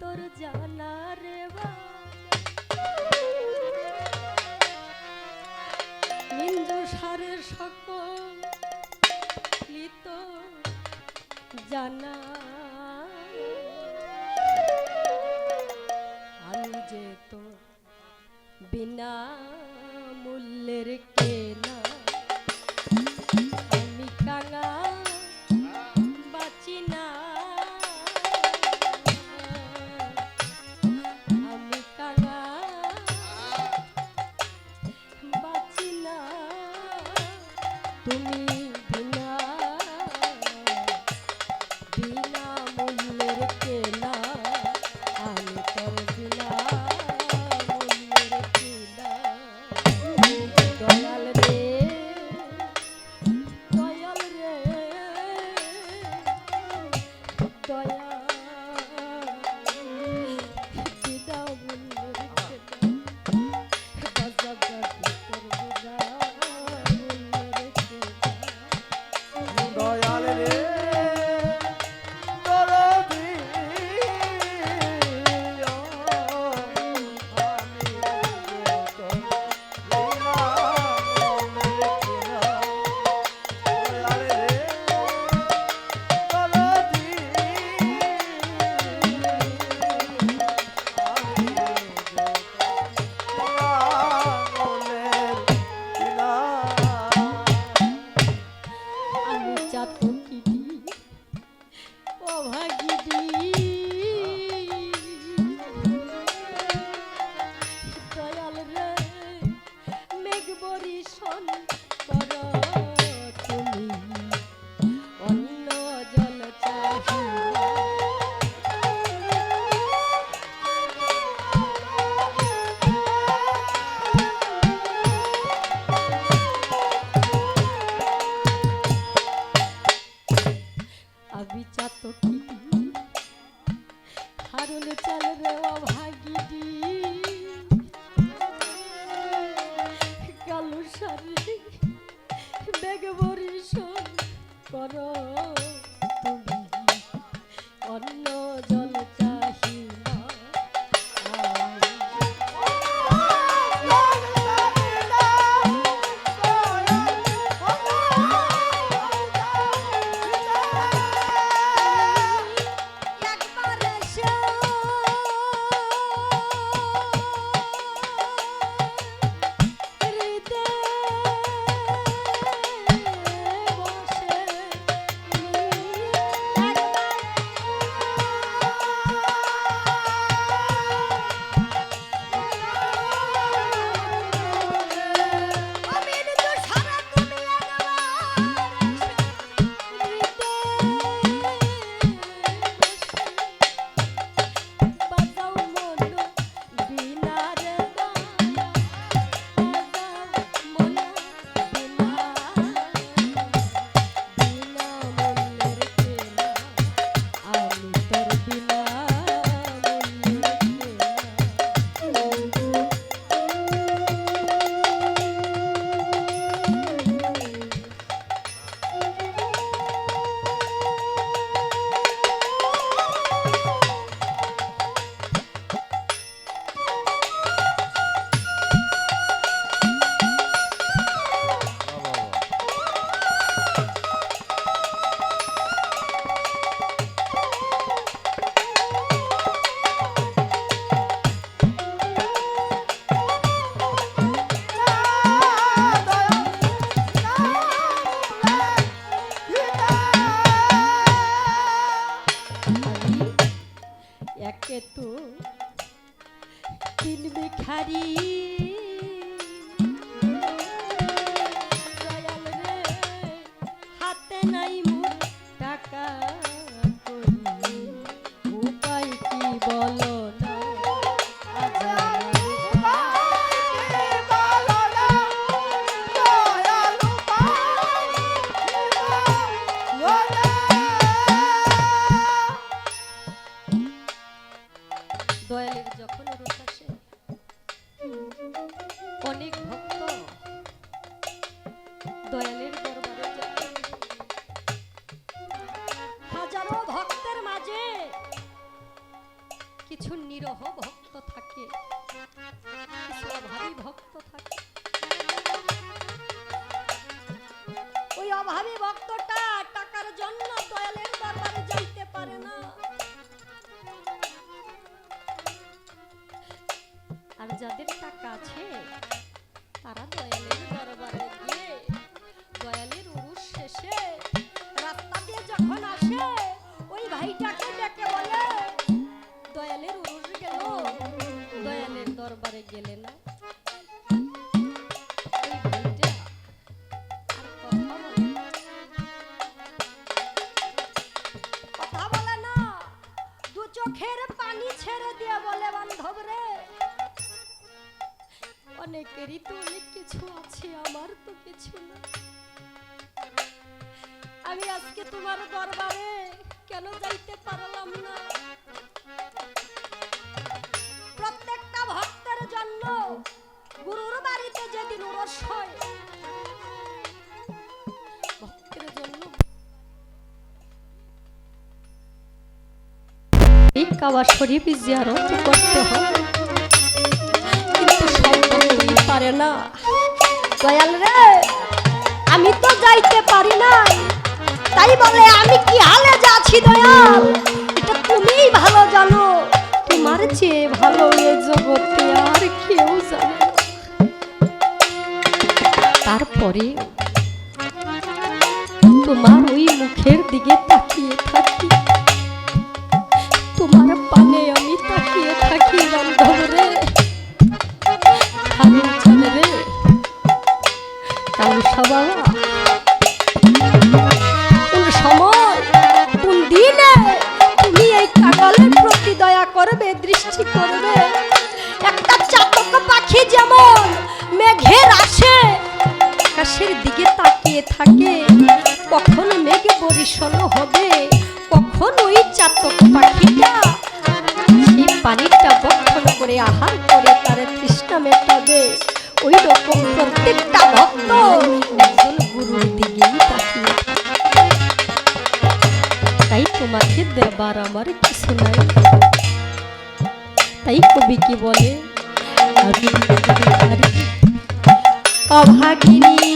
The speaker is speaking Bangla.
তোর জ্বালা রে বিন্দু সারের সকল তোর জানা। আমি যে তো বিনা মূল্যের কেনা শাসন করো। তুমি অন্য নাই আছে তো অনেক কিছু আছে, আমার তো কিছু না। আমি আজকে তোমার দরবারে কেন যাইতে পারলাম না? প্রত্যেকটা ভক্তের জন্য গুরুর বাড়িতে যেদিন উরস হয়, ভক্তের জন্য শরীফ জিয়ারত করতে হয়। পারে না। দয়াল রে, আমি তো যাইতে পারি নাই। তাই বলে আমি কি হালে যাচ্ছি দয়াল? এটা তুমিই ভালো জানো। তোমার চেয়ে ভালো এ জগতে আর কেউ জানে তারপরে তোমার ওই মুখের দিকে তাকিয়ে থাকি। করবে, দৃষ্টি করবে। একটা চাতক পাখি যেমন মেঘের আসে, আকাশের দিকে তাকিয়ে থাকে, কখন মেঘে বরিশন হবে? বলে অভাগিনী